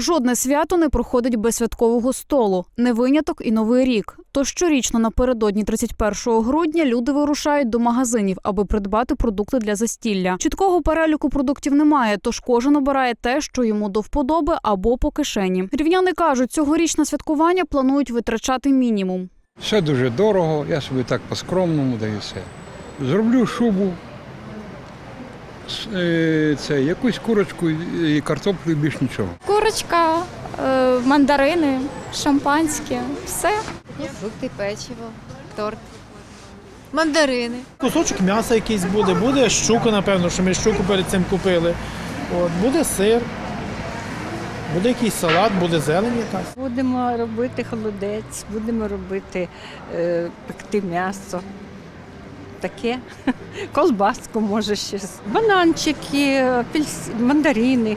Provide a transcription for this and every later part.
Жодне свято не проходить без святкового столу, не виняток і новий рік. Тож щорічно напередодні 31 грудня люди вирушають до магазинів, аби придбати продукти для застілля. Чіткого переліку продуктів немає, тож кожен обирає те, що йому до вподоби або по кишені. Рівняни кажуть, цьогорічне святкування планують витрачати мінімум. Все дуже дорого, я собі так по-скромному даю все. Зроблю шубу, це, якусь курочку і картоплю, і більш нічого. Курочка, е, мандарини, шампанське, все. Фрукти, печиво, торт, мандарини. Кусочок м'яса якийсь буде, буде щука, напевно, що ми щуку перед цим купили. От, буде сир, буде якийсь салат, буде зелень якась. Будемо робити холодець, будемо робити е, пекти м'ясо. Таке. Колбаску може ще. Бананчики, мандарини,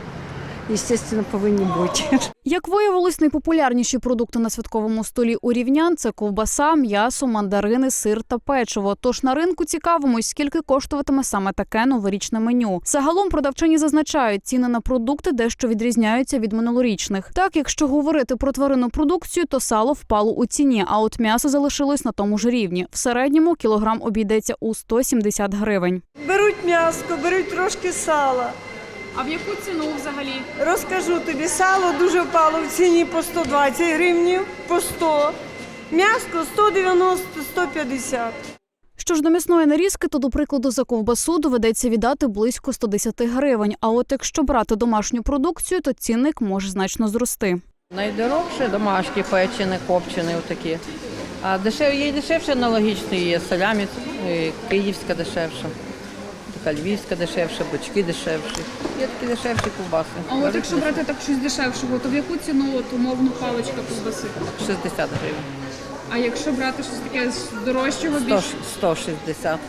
звісно, повинні бути. Як виявилось, найпопулярніші продукти на святковому столі у рівнян це ковбаса, м'ясо, мандарини, сир та печиво. Тож на ринку цікавимось, скільки коштуватиме саме таке новорічне меню. Загалом продавчині зазначають, ціни на продукти дещо відрізняються від минулорічних. Так, якщо говорити про тваринну продукцію, то сало впало у ціні, а от м'ясо залишилось на тому ж рівні. В середньому кілограм обійдеться у 170 гривень. Беруть м'яско, беруть трошки сала. А в яку ціну взагалі? Розкажу тобі, сало дуже впало в ціні по 120 гривнів, по 100. М'яско 190-150. Що ж до м'ясної нарізки, то до прикладу за ковбасу доведеться віддати близько 110 гривень. А от якщо брати домашню продукцію, то цінник може значно зрости. Найдорожче домашні печені, копчені отакі. А дешев, є дешевше аналогічно, є салямі, е, київська дешевша, така львівська дешевша, бочки дешевші. Є такі дешевші ковбаси. А от якщо брати так щось дешевшого, то в яку ціну от, умовно паличка ковбаси? 60 гривень. А якщо брати щось таке з дорожчого 100, більш 160.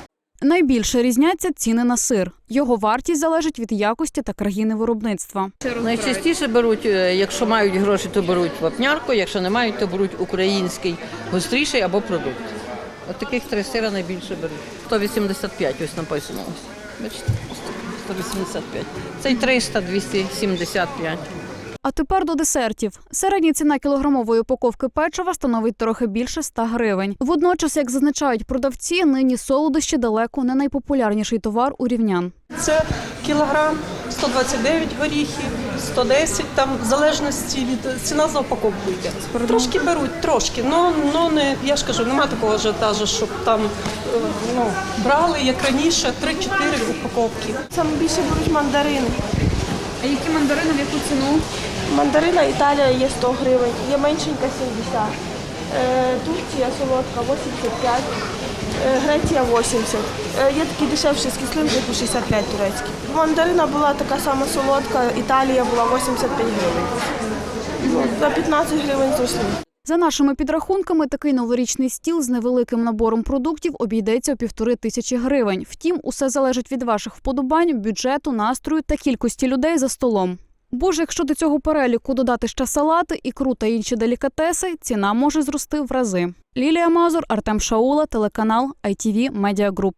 Найбільше різняться ціни на сир. Його вартість залежить від якості та країни виробництва. Найчастіше беруть, е, якщо мають гроші, то беруть вапнярку, якщо не мають, то беруть український гостріший або продукт. От таких три сира найбільше беруть. 185 ось написано. Ось. Бачите? 185. Цей 300, 275. А тепер до десертів. Середня ціна кілограмової упаковки печива становить трохи більше 100 гривень. Водночас, як зазначають продавці, нині солодощі далеко не найпопулярніший товар у рівнян. Це кілограм 129 горіхів, 110, там в залежності від ціна за упаковку йде. Трошки беруть, трошки. Ну, ну не я ж кажу, немає такого ажіотажу, щоб там е, ну, брали як раніше 3-4 упаковки. Саме більше беруть мандарини. А які мандарини, в яку ціну? Мандарина Італія є 100 гривень, є меншенька 70. Е, Турція солодка 85, е, Греція 80. Е, Є такі дешевші з кислинкою по 65 турецькі. Мандарина була така сама солодка, Італія була 85 гривень. За 15 гривень зросли. За нашими підрахунками, такий новорічний стіл з невеликим набором продуктів обійдеться у півтори тисячі гривень. Втім, усе залежить від ваших вподобань, бюджету, настрою та кількості людей за столом. Бо ж якщо до цього переліку додати ще салати, ікру та інші делікатеси, ціна може зрости в рази. Лілія Мазур, Артем Шаула, телеканал ITV Media Group.